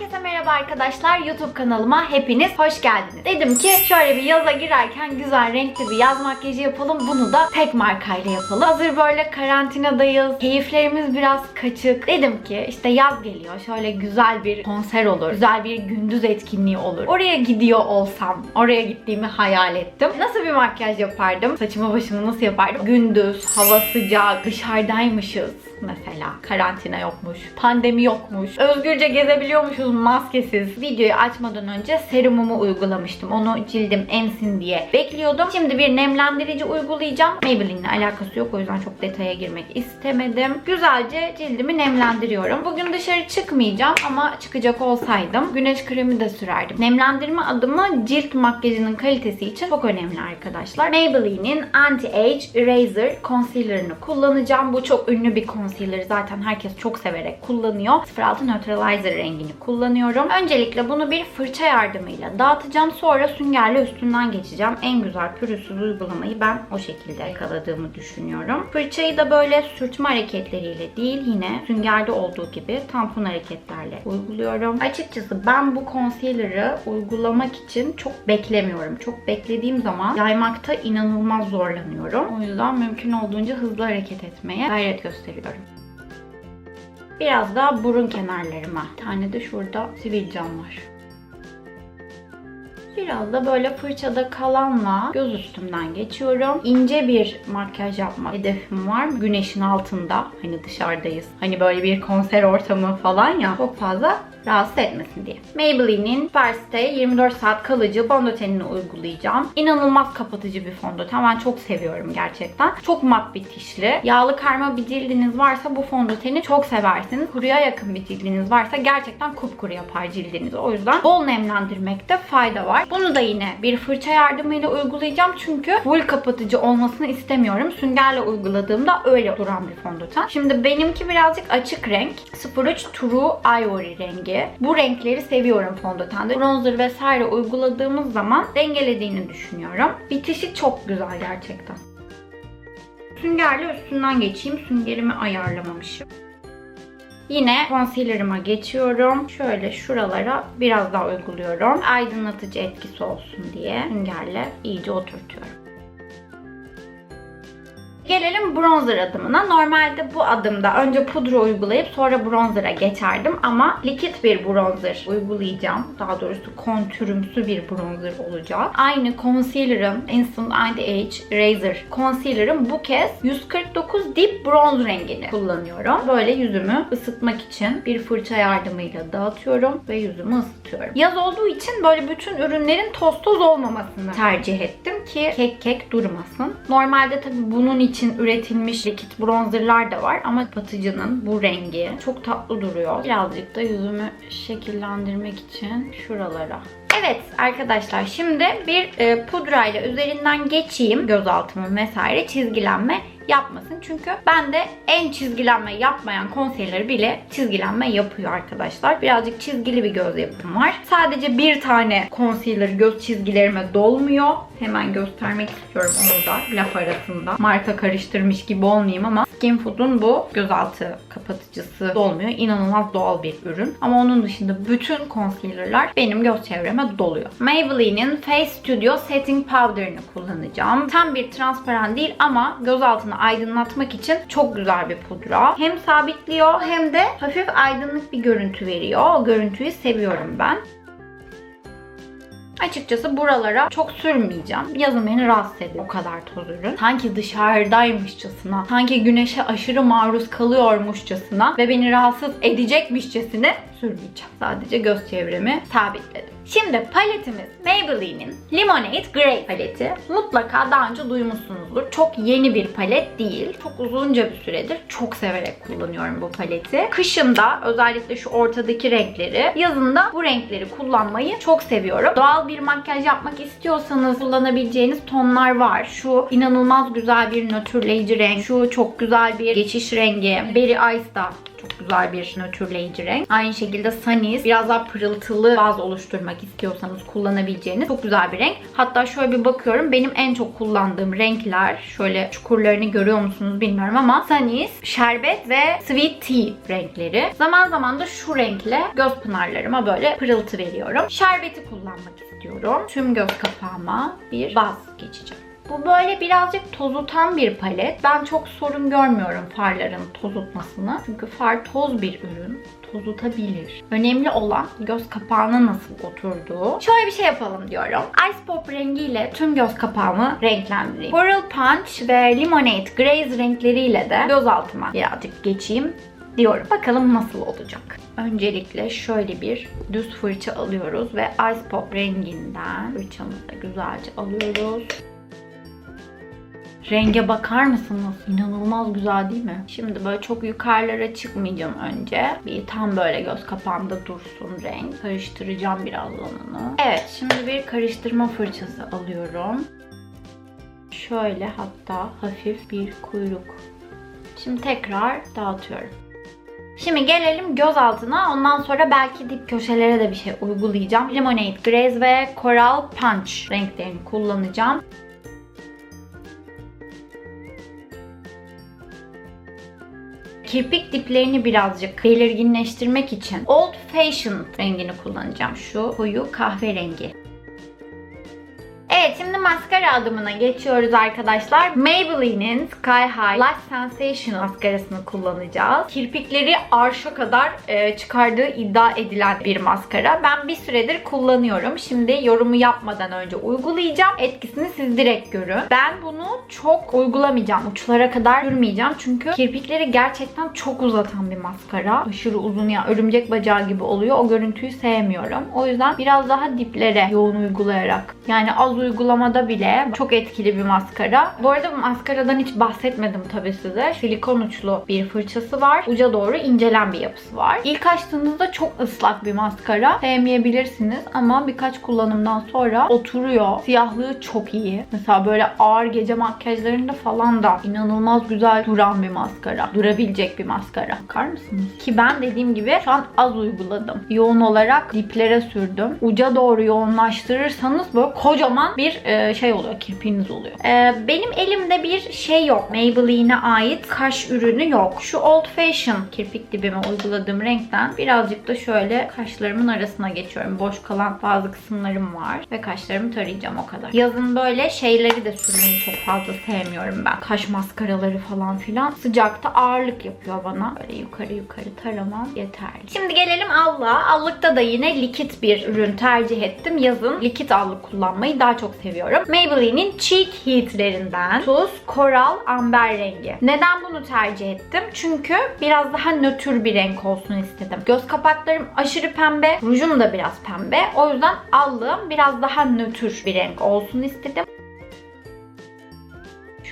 Herkese merhaba arkadaşlar. YouTube kanalıma hepiniz hoş geldiniz. Dedim ki şöyle bir yaza girerken güzel renkli bir yaz makyajı yapalım. Bunu da tek markayla yapalım. Hazır böyle karantinadayız. Keyiflerimiz biraz kaçık. Dedim ki işte yaz geliyor. Şöyle güzel bir konser olur. Güzel bir gündüz etkinliği olur. Oraya gidiyor olsam, oraya gittiğimi hayal ettim. Nasıl bir makyaj yapardım? Saçımı başımı nasıl yapardım? Gündüz, hava sıcak, dışarıdaymışız mesela. Karantina yokmuş, pandemi yokmuş. Özgürce gezebiliyormuşuz maskesiz. Videoyu açmadan önce serumumu uygulamıştım. Onu cildim emsin diye bekliyordum. Şimdi bir nemlendirici uygulayacağım. Maybelline'le alakası yok o yüzden çok detaya girmek istemedim. Güzelce cildimi nemlendiriyorum. Bugün dışarı çıkmayacağım ama çıkacak olsaydım güneş kremi de sürerdim. Nemlendirme adımı cilt makyajının kalitesi için çok önemli arkadaşlar. Maybelline'in Anti-Age Eraser Concealer'ını kullanacağım. Bu çok ünlü bir concealer. Zaten herkes çok severek kullanıyor. 06 Neutralizer rengini kullanıyorum. Öncelikle bunu bir fırça yardımıyla dağıtacağım. Sonra süngerle üstünden geçeceğim. En güzel pürüzsüz uygulamayı ben o şekilde yakaladığımı düşünüyorum. Fırçayı da böyle sürtme hareketleriyle değil yine süngerde olduğu gibi tampon hareketlerle uyguluyorum. Açıkçası ben bu concealer'ı uygulamak için çok beklemiyorum. Çok beklediğim zaman yaymakta inanılmaz zorlanıyorum. O yüzden mümkün olduğunca hızlı hareket etmeye gayret gösteriyorum. Biraz daha burun kenarlarıma. Bir tane de şurada sivilcem var. Biraz da böyle fırçada kalanla göz üstümden geçiyorum. İnce bir makyaj yapma hedefim var. Güneşin altında hani dışarıdayız. Hani böyle bir konser ortamı falan ya çok fazla rahatsız etmesin diye. Maybelline'in Firstay 24 saat kalıcı fondötenini uygulayacağım. İnanılmaz kapatıcı bir fondöten. Ben çok seviyorum gerçekten. Çok mat bitişli. Yağlı karma bir cildiniz varsa bu fondöteni çok seversiniz. Kuruya yakın bir cildiniz varsa gerçekten kupkuru yapar cildinizi. O yüzden bol nemlendirmekte fayda var. Bunu da yine bir fırça yardımıyla uygulayacağım çünkü full kapatıcı olmasını istemiyorum. Süngerle uyguladığımda öyle duran bir fondöten. Şimdi benimki birazcık açık renk. 03 True Ivory rengi. Bu renkleri seviyorum fondötende. Bronzer vesaire uyguladığımız zaman dengelediğini düşünüyorum. Bitişi çok güzel gerçekten. Süngerle üstünden geçeyim. Süngerimi ayarlamamışım. Yine concealer'ıma geçiyorum. Şöyle şuralara biraz daha uyguluyorum. Aydınlatıcı etkisi olsun diye süngerle iyice oturtuyorum. Gelelim bronzer adımına. Normalde bu adımda önce pudra uygulayıp sonra bronzera geçerdim ama likit bir bronzer uygulayacağım. Daha doğrusu kontürümsü bir bronzer olacak. Aynı concealer'ım Instant Anti-Age Razor concealer'ım bu kez 149 Deep Bronze rengini kullanıyorum. Böyle yüzümü ısıtmak için bir fırça yardımıyla dağıtıyorum ve yüzümü ısıtıyorum. Yaz olduğu için böyle bütün ürünlerin toz toz olmamasını tercih ettim ki kek kek durmasın. Normalde tabii bunun için üretilmiş likit bronzerlar da var ama kapatıcının bu rengi çok tatlı duruyor. Birazcık da yüzümü şekillendirmek için şuralara Evet arkadaşlar şimdi bir e, pudrayla üzerinden geçeyim gözaltımı vesaire çizgilenme yapmasın. Çünkü ben de en çizgilenme yapmayan concealer bile çizgilenme yapıyor arkadaşlar. Birazcık çizgili bir göz yapım var. Sadece bir tane concealer göz çizgilerime dolmuyor. Hemen göstermek istiyorum onu da laf arasında. Marka karıştırmış gibi olmayayım ama Skin Food'un bu gözaltı kapatıcısı dolmuyor. İnanılmaz doğal bir ürün. Ama onun dışında bütün concealer'lar benim göz çevreme doluyor. Maybelline'in Face Studio Setting Powder'ını kullanacağım. Tam bir transparan değil ama göz altını aydınlatmak için çok güzel bir pudra. Hem sabitliyor hem de hafif aydınlık bir görüntü veriyor. O görüntüyü seviyorum ben. Açıkçası buralara çok sürmeyeceğim. Yazın beni rahatsız ediyor o kadar toz ürün. Sanki dışarıdaymışçasına, sanki güneşe aşırı maruz kalıyormuşçasına ve beni rahatsız edecekmişçesine sürmeyeceğim. Sadece göz çevremi sabitledim. Şimdi paletimiz Maybelline'in Lemonade Grey paleti. Mutlaka daha önce duymuşsunuzdur. Çok yeni bir palet değil. Çok uzunca bir süredir çok severek kullanıyorum bu paleti. Kışında özellikle şu ortadaki renkleri, yazında bu renkleri kullanmayı çok seviyorum. Doğal bir makyaj yapmak istiyorsanız kullanabileceğiniz tonlar var. Şu inanılmaz güzel bir nötrleyici renk. Şu çok güzel bir geçiş rengi. Berry Ice da Çok güzel bir nötrleyici renk. Aynı şekilde Sunny's biraz daha pırıltılı baz oluşturmak istiyorsanız kullanabileceğiniz çok güzel bir renk. Hatta şöyle bir bakıyorum. Benim en çok kullandığım renkler şöyle çukurlarını görüyor musunuz bilmiyorum ama Sunny's, şerbet ve sweet tea renkleri. Zaman zaman da şu renkle göz pınarlarıma böyle pırıltı veriyorum. Şerbeti kullanmak istiyorum. Tüm göz kapağıma bir baz geçeceğim. Bu böyle birazcık tozutan bir palet. Ben çok sorun görmüyorum farların tozutmasını. Çünkü far toz bir ürün. Tozutabilir. Önemli olan göz kapağına nasıl oturduğu. Şöyle bir şey yapalım diyorum. Ice Pop rengiyle tüm göz kapağımı renklendireyim. Coral Punch ve Lemonade Graze renkleriyle de göz altıma birazcık geçeyim diyorum. Bakalım nasıl olacak. Öncelikle şöyle bir düz fırça alıyoruz ve Ice Pop renginden fırçamızı güzelce alıyoruz. Renge bakar mısınız? İnanılmaz güzel değil mi? Şimdi böyle çok yukarılara çıkmayacağım önce. Bir tam böyle göz kapağımda dursun renk. Karıştıracağım birazdan onu. Evet şimdi bir karıştırma fırçası alıyorum. Şöyle hatta hafif bir kuyruk. Şimdi tekrar dağıtıyorum. Şimdi gelelim göz altına. Ondan sonra belki dip köşelere de bir şey uygulayacağım. Lemonade Graze ve Coral Punch renklerini kullanacağım. Kirpik diplerini birazcık belirginleştirmek için Old Fashioned rengini kullanacağım. Şu koyu kahverengi. Evet şimdi maskara adımına geçiyoruz arkadaşlar. Maybelline'in Sky High Lash Sensation maskarasını kullanacağız. Kirpikleri arşa kadar e, çıkardığı iddia edilen bir maskara. Ben bir süredir kullanıyorum. Şimdi yorumu yapmadan önce uygulayacağım. Etkisini siz direkt görün. Ben bunu çok uygulamayacağım. Uçlara kadar sürmeyeceğim. Çünkü kirpikleri gerçekten çok uzatan bir maskara. Aşırı uzun ya örümcek bacağı gibi oluyor. O görüntüyü sevmiyorum. O yüzden biraz daha diplere yoğun uygulayarak yani az uygulamada bile çok etkili bir maskara. Bu arada bu maskaradan hiç bahsetmedim tabii size. Silikon uçlu bir fırçası var. Uca doğru incelen bir yapısı var. İlk açtığınızda çok ıslak bir maskara. Sevmeyebilirsiniz ama birkaç kullanımdan sonra oturuyor. Siyahlığı çok iyi. Mesela böyle ağır gece makyajlarında falan da inanılmaz güzel duran bir maskara. Durabilecek bir maskara. Bakar mısınız? Ki ben dediğim gibi şu an az uyguladım. Yoğun olarak diplere sürdüm. Uca doğru yoğunlaştırırsanız böyle kocaman bir e, şey oluyor. Kirpiğiniz oluyor. E, benim elimde bir şey yok. Maybelline'e ait kaş ürünü yok. Şu Old Fashion kirpik dibime uyguladığım renkten birazcık da şöyle kaşlarımın arasına geçiyorum. Boş kalan bazı kısımlarım var. Ve kaşlarımı tarayacağım o kadar. Yazın böyle şeyleri de sürmeyi çok fazla sevmiyorum ben. Kaş maskaraları falan filan. Sıcakta ağırlık yapıyor bana. Böyle yukarı yukarı taramam yeterli. Şimdi gelelim allığa. Allıkta da yine likit bir ürün tercih ettim. Yazın likit allık kullanmayı daha çok seviyorum. Maybelline'in Cheek Heat'lerinden Tuz Coral Amber rengi. Neden bunu tercih ettim? Çünkü biraz daha nötr bir renk olsun istedim. Göz kapaklarım aşırı pembe, rujum da biraz pembe. O yüzden allığım biraz daha nötr bir renk olsun istedim.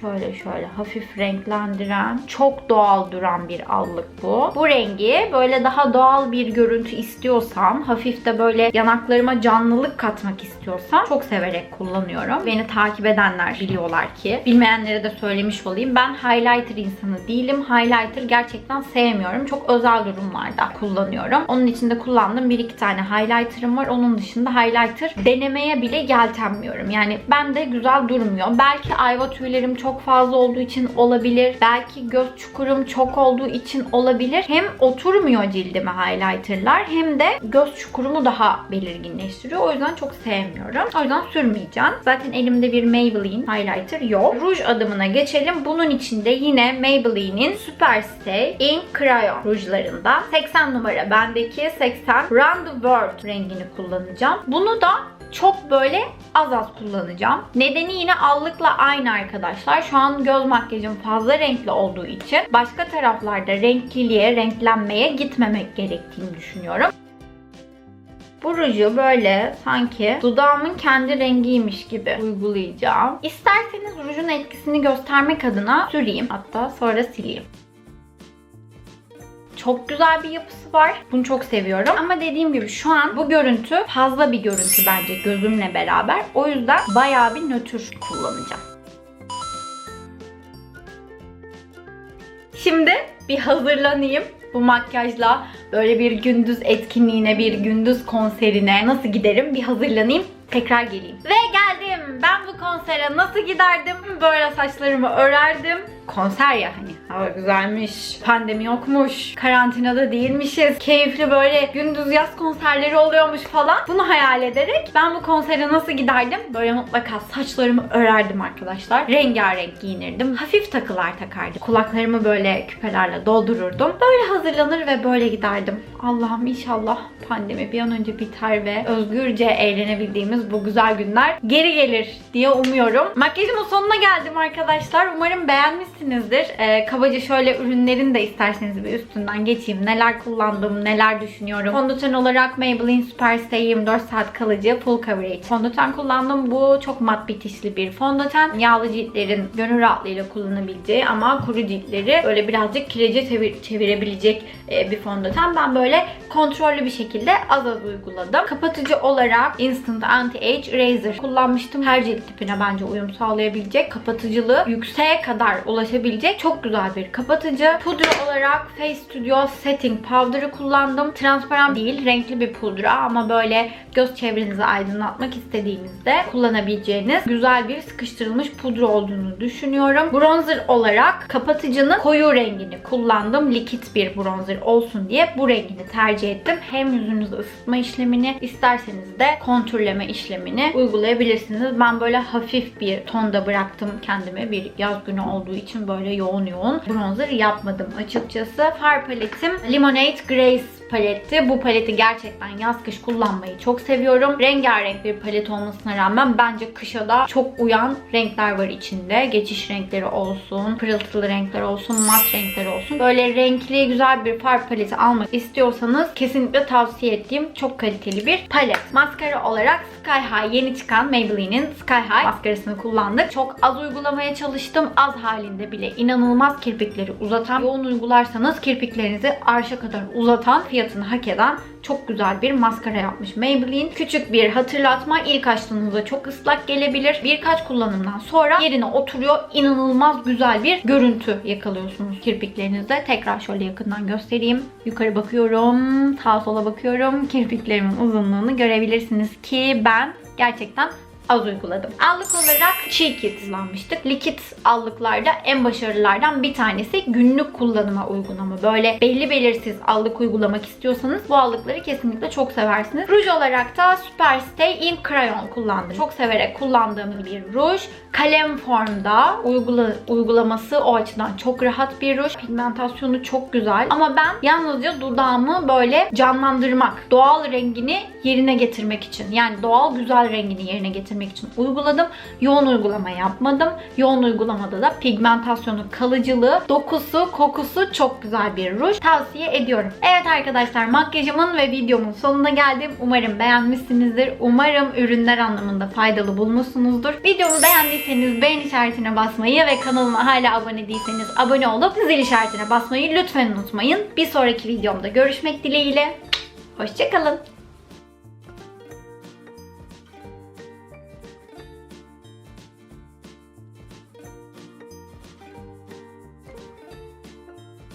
Şöyle şöyle hafif renklendiren, çok doğal duran bir allık bu. Bu rengi böyle daha doğal bir görüntü istiyorsam, hafif de böyle yanaklarıma canlılık katmak istiyorsam çok severek kullanıyorum. Beni takip edenler biliyorlar ki. Bilmeyenlere de söylemiş olayım. Ben highlighter insanı değilim. Highlighter gerçekten sevmiyorum. Çok özel durumlarda kullanıyorum. Onun içinde kullandığım bir iki tane highlighter'ım var. Onun dışında highlighter denemeye bile yeltenmiyorum. Yani bende güzel durmuyor. Belki ayva tüylerim çok çok fazla olduğu için olabilir. Belki göz çukurum çok olduğu için olabilir. Hem oturmuyor cildime highlighterlar hem de göz çukurumu daha belirginleştiriyor. O yüzden çok sevmiyorum. O yüzden sürmeyeceğim. Zaten elimde bir Maybelline highlighter yok. Ruj adımına geçelim. Bunun içinde yine Maybelline'in Superstay Ink Crayon rujlarında 80 numara bendeki 80 Round the World rengini kullanacağım. Bunu da çok böyle az az kullanacağım. Nedeni yine allıkla aynı arkadaşlar. Şu an göz makyajım fazla renkli olduğu için başka taraflarda renkliliğe, renklenmeye gitmemek gerektiğini düşünüyorum. Bu ruju böyle sanki dudağımın kendi rengiymiş gibi uygulayacağım. İsterseniz rujun etkisini göstermek adına süreyim. Hatta sonra sileyim. Çok güzel bir yapısı var. Bunu çok seviyorum. Ama dediğim gibi şu an bu görüntü fazla bir görüntü bence gözümle beraber. O yüzden bayağı bir nötr kullanacağım. Şimdi bir hazırlanayım. bu makyajla böyle bir gündüz etkinliğine, bir gündüz konserine nasıl giderim bir hazırlanayım. Tekrar geleyim. Ve geldim. Ben bu konsere nasıl giderdim? Böyle saçlarımı örerdim. Konser ya hani hava güzelmiş, pandemi yokmuş, karantinada değilmişiz, keyifli böyle gündüz yaz konserleri oluyormuş falan. Bunu hayal ederek ben bu konsere nasıl giderdim? Böyle mutlaka saçlarımı örerdim arkadaşlar. Rengarenk giyinirdim. Hafif takılar takardım. Kulaklarımı böyle küpelerle doldururdum. Böyle hazırlanır ve böyle giderdim. Allah'ım inşallah pandemi bir an önce biter ve özgürce eğlenebildiğimiz bu güzel günler geri gelir diye umuyorum. Makyajımın sonuna geldim arkadaşlar. Umarım beğenmişsinizdir. Ee, kabaca şöyle ürünlerin de isterseniz bir üstünden geçeyim. Neler kullandım, neler düşünüyorum. Fondöten olarak Maybelline Superstay 24 saat kalıcı full coverage fondöten kullandım. Bu çok mat bitişli bir fondöten. Yağlı ciltlerin gönül rahatlığıyla kullanabileceği ama kuru ciltleri böyle birazcık kirece çevir- çevirebilecek e, bir fondöten. Ben böyle kontrollü bir şekilde az az uyguladım. Kapatıcı olarak Instant Anti-Age Eraser kullanmıştım. Her cilt tipine bence uyum sağlayabilecek, kapatıcılığı yükseğe kadar ulaşabilecek çok güzel bir kapatıcı. Pudra olarak Face Studio Setting Powder'ı kullandım. Transparan değil, renkli bir pudra ama böyle göz çevrenizi aydınlatmak istediğinizde kullanabileceğiniz güzel bir sıkıştırılmış pudra olduğunu düşünüyorum. Bronzer olarak kapatıcının koyu rengini kullandım. Likit bir bronzer olsun diye bu rengini tercih ettim. Hem yüzünüzü ısıtma işlemini isterseniz de kontürleme işlemini uygulayabilirsiniz. Ben böyle hafif bir tonda bıraktım kendime. Bir yaz günü olduğu için böyle yoğun yoğun bronzer yapmadım açıkçası. Far paletim Lemonade Grace paletti. Bu paleti gerçekten yaz kış kullanmayı çok seviyorum. Rengarenk bir palet olmasına rağmen bence kışa da çok uyan renkler var içinde. Geçiş renkleri olsun, pırıltılı renkler olsun, mat renkler olsun. Böyle renkli güzel bir far paleti almak istiyorsanız kesinlikle tavsiye ettiğim çok kaliteli bir palet. Maskara olarak Sky High yeni çıkan Maybelline'in Sky High maskarasını kullandık. Çok az uygulamaya çalıştım. Az halinde bile inanılmaz kirpikleri uzatan, yoğun uygularsanız kirpiklerinizi arşa kadar uzatan, fiyatını hak eden çok güzel bir maskara yapmış Maybelline. Küçük bir hatırlatma. İlk açtığınızda çok ıslak gelebilir. Birkaç kullanımdan sonra yerine oturuyor. İnanılmaz güzel bir görüntü yakalıyorsunuz kirpiklerinizde. Tekrar şöyle yakından göstereyim. Yukarı bakıyorum. Sağa sola bakıyorum. Kirpiklerimin uzunluğunu görebilirsiniz ki ben gerçekten az uyguladım. Allık olarak Cheekit kullanmıştık. Likit allıklarda en başarılılardan bir tanesi günlük kullanıma uygun ama böyle belli belirsiz allık uygulamak istiyorsanız bu allıkları kesinlikle çok seversiniz. Ruj olarak da Superstay Ink Crayon kullandım. Çok severek kullandığım bir ruj. Kalem formda uygula, uygulaması o açıdan çok rahat bir ruj. Pigmentasyonu çok güzel ama ben yalnızca dudağımı böyle canlandırmak, doğal rengini yerine getirmek için yani doğal güzel rengini yerine getirmek için uyguladım. Yoğun uygulama yapmadım. Yoğun uygulamada da pigmentasyonu, kalıcılığı, dokusu, kokusu çok güzel bir ruj. Tavsiye ediyorum. Evet arkadaşlar makyajımın ve videomun sonuna geldim. Umarım beğenmişsinizdir. Umarım ürünler anlamında faydalı bulmuşsunuzdur. Videomu beğendiyseniz beğen işaretine basmayı ve kanalıma hala abone değilseniz abone olup zil işaretine basmayı lütfen unutmayın. Bir sonraki videomda görüşmek dileğiyle. Hoşçakalın.